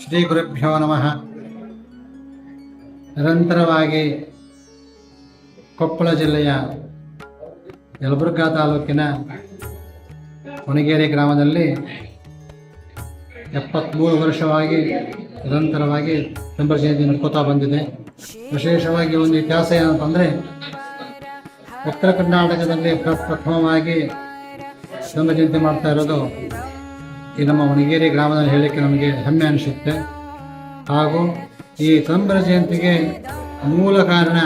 ಶ್ರೀ ಗುರುಭ್ಯೋ ನಮಃ. ನಿರಂತರವಾಗಿ ಕೊಪ್ಪಳ ಜಿಲ್ಲೆಯ ಯಲಬುರ್ಗಾ ತಾಲೂಕಿನ ಹೊಣಗೇರಿ ಗ್ರಾಮದಲ್ಲಿ ಎಪ್ಪತ್ತ್ಮೂರು ವರ್ಷವಾಗಿ ನಿರಂತರವಾಗಿ ಚಂದ್ರ ಜಯಂತಿ ನಡ್ಕೋತಾ ಬಂದಿದೆ. ವಿಶೇಷವಾಗಿ ಒಂದು ಇತಿಹಾಸ ಏನಂತಂದರೆ, ಉತ್ತರ ಕರ್ನಾಟಕದಲ್ಲಿ ಪ್ರಪ್ರಥಮವಾಗಿ ಚಂದ್ರ ಜಯಂತಿ ಮಾಡ್ತಾ ಇರೋದು ಈ ನಮ್ಮ ಒಣಗೇರಿ ಗ್ರಾಮದಲ್ಲಿ ಹೇಳಲಿಕ್ಕೆ ನಮಗೆ ಹೆಮ್ಮೆ ಅನಿಸುತ್ತೆ. ಹಾಗೂ ಈ ಕಂಬರ ಜಯಂತಿಗೆ ಮೂಲ ಕಾರಣ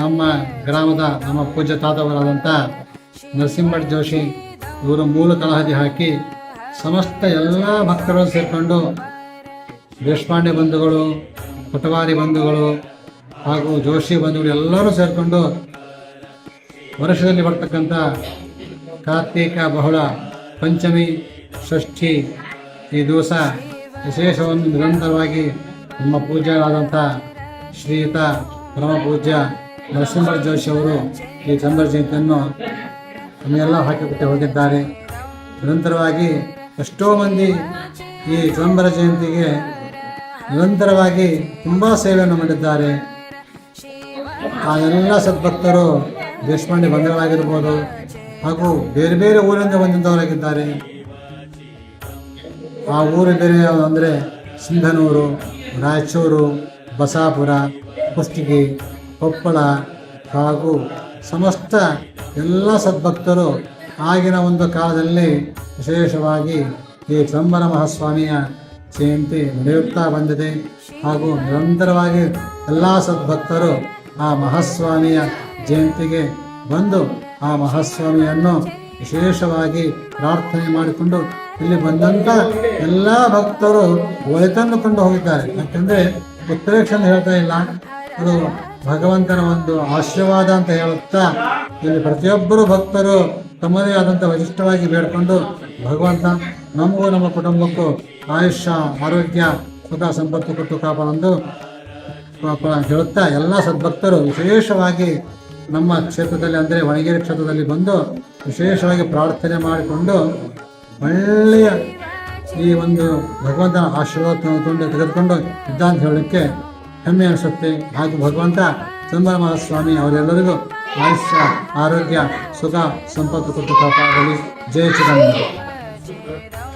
ನಮ್ಮ ಗ್ರಾಮದ ನಮ್ಮ ಪೂಜ್ಯ ತಾತವರಾದಂಥ ನರಸಿಂಹಟ್ ಜೋಶಿ ಇವರು ಮೂಲ ತಳಹದಿ ಹಾಕಿ ಸಮಸ್ತ ಎಲ್ಲ ಭಕ್ತರು ಸೇರಿಕೊಂಡು ದೇಶಪಾಂಡೆ ಬಂಧುಗಳು, ಪಟವಾರಿ ಬಂಧುಗಳು ಹಾಗೂ ಜೋಶಿ ಬಂಧುಗಳು ಎಲ್ಲರೂ ಸೇರಿಕೊಂಡು ವರ್ಷದಲ್ಲಿ ಬರ್ತಕ್ಕಂಥ ಕಾರ್ತೀಕ, ಬಹುಳ ಪಂಚಮಿ ಷಷ್ಠಿ ಈ ದಿವಸ ವಿಶೇಷವನ್ನು ನಿರಂತರವಾಗಿ ನಮ್ಮ ಪೂಜ್ಯರಾದಂಥ ಶ್ರೀಯುತ ಪರಮ ಪೂಜ್ಯ ನರಸಿಂಹ ಜೋಶಿ ಅವರು ಈ ಚಂದ್ರ ಜಯಂತಿಯನ್ನು ನಮಗೆಲ್ಲ ಹಾಕಿಬಿಟ್ಟು ಹೋಗಿದ್ದಾರೆ. ನಿರಂತರವಾಗಿ ಎಷ್ಟೋ ಮಂದಿ ಈ ಚಂದ್ರ ಜಯಂತಿಗೆ ನಿರಂತರವಾಗಿ ತುಂಬ ಸೇವೆಯನ್ನು ಮಾಡಿದ್ದಾರೆ. ಆ ಎಲ್ಲ ಸದ್ಭಕ್ತರು ದೇಶಪಾಂಡೆ ಬಂಧುಗಳಾಗಿರ್ಬೋದು ಹಾಗೂ ಬೇರೆ ಬೇರೆ ಊರಿಂದ ಬಂದಿದ್ದವರಾಗಿದ್ದಾರೆ. ಆ ಊರು ಅಂದರೆ ಸಿಂಧನೂರು, ರಾಯಚೂರು, ಬಸಾಪುರ ಕುಷ್ಟಗಿ ಕೊಪ್ಪಳ ಹಾಗೂ ಸಮಸ್ತ ಎಲ್ಲ ಸದ್ಭಕ್ತರು ಆಗಿನ ಒಂದು ಕಾಲದಲ್ಲಿ ವಿಶೇಷವಾಗಿ ಈ ಚಂಬರ ಮಹಾಸ್ವಾಮಿಯ ಜಯಂತಿ ನಡೆಯುತ್ತಾ ಬಂದಿದೆ. ಹಾಗೂ ನಿರಂತರವಾಗಿ ಎಲ್ಲ ಸದ್ಭಕ್ತರು ಆ ಮಹಾಸ್ವಾಮಿಯ ಜಯಂತಿಗೆ ಬಂದು ಆ ಮಹಾಸ್ವಾಮಿಯನ್ನು ವಿಶೇಷವಾಗಿ ಪ್ರಾರ್ಥನೆ ಮಾಡಿಕೊಂಡು ಇಲ್ಲಿ ಬಂದಂಥ ಎಲ್ಲ ಭಕ್ತರು ಒಳಿತನ್ನು ಕಂಡು ಹೋಗಿದ್ದಾರೆ. ಯಾಕಂದರೆ ಉತ್ಪ್ರೇಕ್ಷ ಹೇಳ್ತಾ ಇಲ್ಲ. ಅದು ಭಗವಂತನ ಒಂದು ಆಶೀರ್ವಾದ ಅಂತ ಹೇಳುತ್ತಾ ಇಲ್ಲಿ ಪ್ರತಿಯೊಬ್ಬರು ಭಕ್ತರು ತಮ್ಮದೇ ಆದಂಥ ವಿಶಿಷ್ಟವಾಗಿ ಬೇಡ್ಕೊಂಡು ಭಗವಂತ ನಮಗೂ ನಮ್ಮ ಕುಟುಂಬಕ್ಕೂ ಆಯುಷ್ಯ, ಆರೋಗ್ಯ, ಸುಖ, ಸಂಪತ್ತು ಕೊಟ್ಟು ಕಾಪಾಡಂದು ಹೇಳುತ್ತಾ ಎಲ್ಲ ಸದ್ಭಕ್ತರು ವಿಶೇಷವಾಗಿ ನಮ್ಮ ಕ್ಷೇತ್ರದಲ್ಲಿ ಅಂದರೆ ಒಣಗೇರಿ ಕ್ಷೇತ್ರದಲ್ಲಿ ಬಂದು ವಿಶೇಷವಾಗಿ ಪ್ರಾರ್ಥನೆ ಮಾಡಿಕೊಂಡು ಒಳ್ಳೆಯ ಈ ಒಂದು ಭಗವಂತನ ಆಶೀರ್ವಾದ ತೆಗೆದುಕೊಂಡು ಇದ್ದ ಅಂತ ಹೇಳಲಿಕ್ಕೆ ಹೆಮ್ಮೆ ಅನಿಸುತ್ತೆ. ಹಾಗೂ ಭಗವಂತ ಚಂದ್ರ ಮಹಾಸ್ವಾಮಿ ಅವರೆಲ್ಲರಿಗೂ ಆಯುಷ್ಯ, ಆರೋಗ್ಯ, ಸುಖ, ಸಂಪತ್ತು ಕೊಟ್ಟು ಕಾಪಾಡಲಿ. ಜಯ ಚಿದಂಬರ.